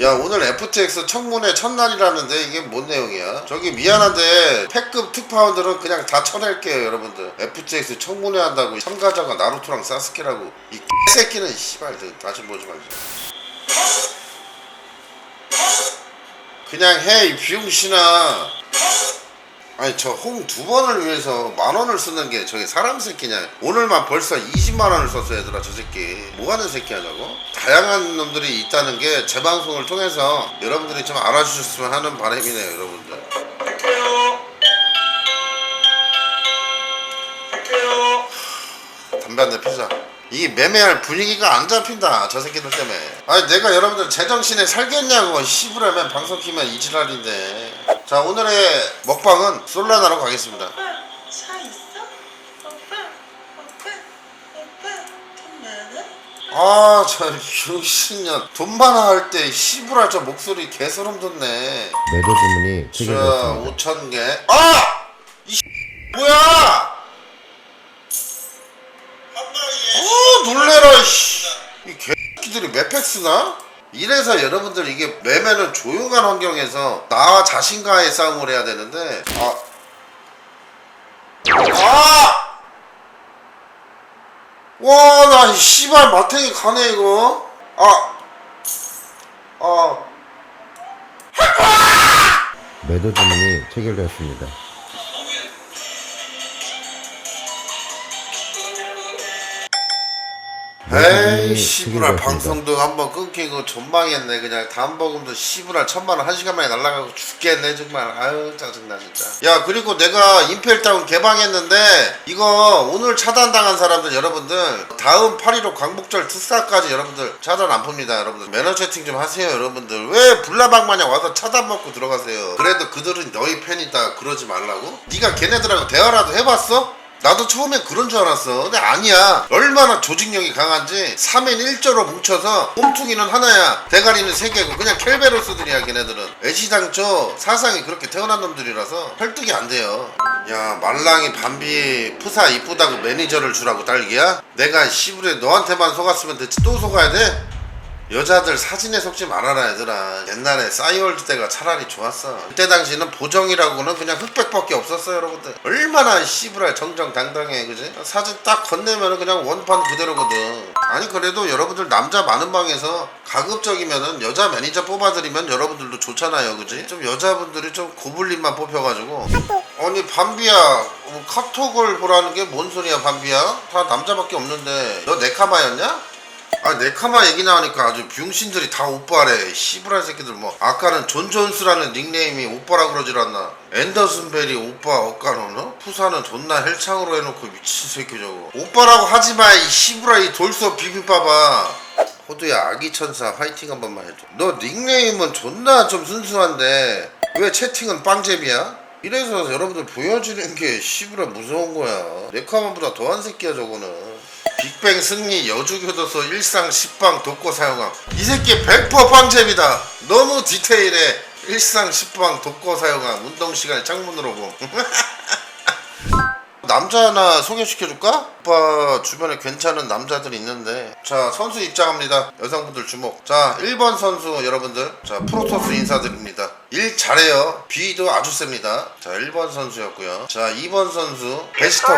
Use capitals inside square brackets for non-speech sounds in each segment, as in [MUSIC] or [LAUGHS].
야 오늘 FTX 청문회 첫날이라는데 이게 뭔 내용이야? 저기 미안한데 패급 특파원들은 그냥 다 쳐낼게요 여러분들. FTX 청문회 한다고 참가자가 나루토랑 사스케라고 이 새끼는 씨발 저 다시 보지 말자. 그냥 해 이 비용신아 아니 저 홍 두 번을 위해서 만 원을 쓰는 게 저게 사람 새끼냐. 오늘만 벌써 20만 원을 썼어 얘들아 저 새끼. 뭐 하는 새끼야 저거? 다양한 놈들이 있다는 게 제 방송을 통해서 여러분들이 좀 알아주셨으면 하는 바람이네요 여러분들. 담배 한 대 피자. 이게 매매할 분위기가 안 잡힌다 저 새끼들 때문에. 아니 내가 여러분들 제정신에 살겠냐고 씨부라면 방송 키면 이지랄인데 자 오늘의 먹방은 솔라나로 가겠습니다 오빠 차 있어? 오빠 오빠 오빠 돈 많아? 아저 병신년 돈 많아 할때 씨부라 저 목소리 개소름 돋네 매도 주문이 자 체결되었습니다. 5천 개 아! 이 뭐야 어 놀래라 씨. 이 개새끼들이 매팩스나? 이래서 여러분들 이게 매매는 조용한 환경에서 나 자신과의 싸움을 해야 되는데 아 아! 와, 나 씨발 마탱이 가네 이거. 아, 아, 매도 주문이 체결되었습니다. 에이 씨부랄 체결되었습니다. 방송도 한번 끊기고 전망했네 그냥. 다음 버금도 씨부랄 천만 원 한 시간 만에 날라가고 죽겠네 정말. 아유 짜증나 진짜. 야 그리고 내가 임펠다운 개방했는데 이거 오늘 차단당한 사람들 여러분들. 다음 8.15 광복절 특사까지 여러분들 차단 안 풉니다 여러분들. 매너 채팅 좀 하세요 여러분들. 왜 불나방 마냥 와서 차단 먹고 들어가세요? 그래도 그들은 너희 팬이다 그러지 말라고? 네가 걔네들하고 대화라도 해봤어? 나도 처음에 그런 줄 알았어. 근데 아니야. 얼마나 조직력이 강한지 3인 1조로 뭉쳐서 몸뚱이는 하나야. 대가리는 세 개고 그냥 켈베로스들이야 걔네들은. 애시당초 사상이 그렇게 태어난 놈들이라서 설득이 안 돼요. 야 말랑이 밤비 푸사 이쁘다고 매니저를 주라고 딸기야? 내가 시부레 너한테만 속았으면 됐지 또 속아야 돼? 여자들 사진에 속지 말아라 얘들아. 옛날에 싸이월드 때가 차라리 좋았어. 그때 당시는 보정이라고는 그냥 흑백밖에 없었어 여러분들. 얼마나 씨부랄 정정당당해 그지? 사진 딱 건네면은 그냥 원판 그대로거든. 아니 그래도 여러분들 남자 많은 방에서 가급적이면은 여자 매니저 뽑아드리면 여러분들도 좋잖아요 그지? 좀 여자분들이 좀 고블린만 뽑혀가지고. 아니 밤비야. 어, 카톡을 보라는 게 뭔 소리야 밤비야? 다 남자밖에 없는데. 너 네카마였냐? 아 네카마 얘기 나오니까 아주 병신들이 다 오빠래. 씨부랄 새끼들 뭐. 아까는 존 존스라는 닉네임이 오빠라 그러질 않나. 앤더슨 벨이 오빠 억까노너? 푸사는 존나 헬창으로 해놓고 미친 새끼 저거. 오빠라고 하지마 이 씨부라 이 돌솥 비빔밥아. 호두야 아기 천사 화이팅 한 번만 해줘. 너 닉네임은 존나 좀 순수한데. 왜 채팅은 빵잼이야? 이래서 여러분들 보여주는 게 씨부라 무서운 거야. 네카마보다 더한 새끼야 저거는 빅뱅 승리 여주교도소 일상 식빵 돕고 사용함. 이 새끼 100% 빵잼이다. 너무 디테일해. 일상 식빵 돕고 사용함. 운동 시간에 창문으로 봄. [LAUGHS] 남자 하나 소개시켜줄까? 오빠 주변에 괜찮은 남자들이 있는데. 자 선수 입장합니다. 여성분들 주목. 자 1번 선수 여러분들. 자 프로토스 인사드립니다. 일 잘해요. 비도 아주 셉니다. 자 1번 선수였고요. 자 2번 선수 베스터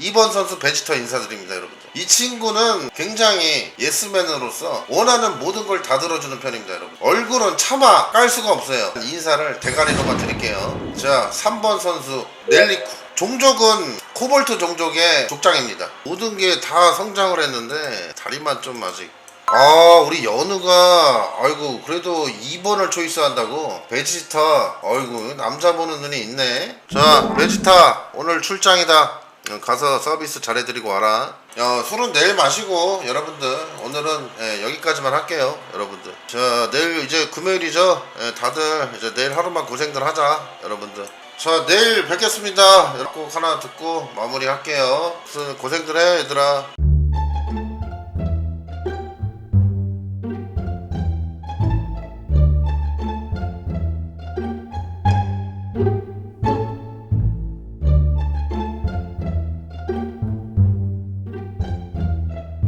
2번 선수 베지터 인사드립니다 여러분들. 이 친구는 굉장히 예스맨으로서 원하는 모든 걸 다 들어주는 편입니다 여러분. 얼굴은 차마 깔 수가 없어요. 인사를 대가리로만 드릴게요. 자 3번 선수 넬리쿠. 종족은 코볼트 종족의 족장입니다. 모든 게 다 성장을 했는데 다리만 좀 아직. 아 우리 연우가 아이고 그래도 2번을 초이스한다고? 베지타 아이고 남자 보는 눈이 있네. 자 베지타 오늘 출장이다. 어, 가서 서비스 잘해드리고 와라. 야 술은 내일 마시고 여러분들. 오늘은 예, 여기까지만 할게요 여러분들. 자 내일 이제 금요일이죠? 예, 다들 이제 내일 하루만 고생들 하자 여러분들. 자 내일 뵙겠습니다. 꼭 하나 듣고 마무리 할게요. 고생들 해 얘들아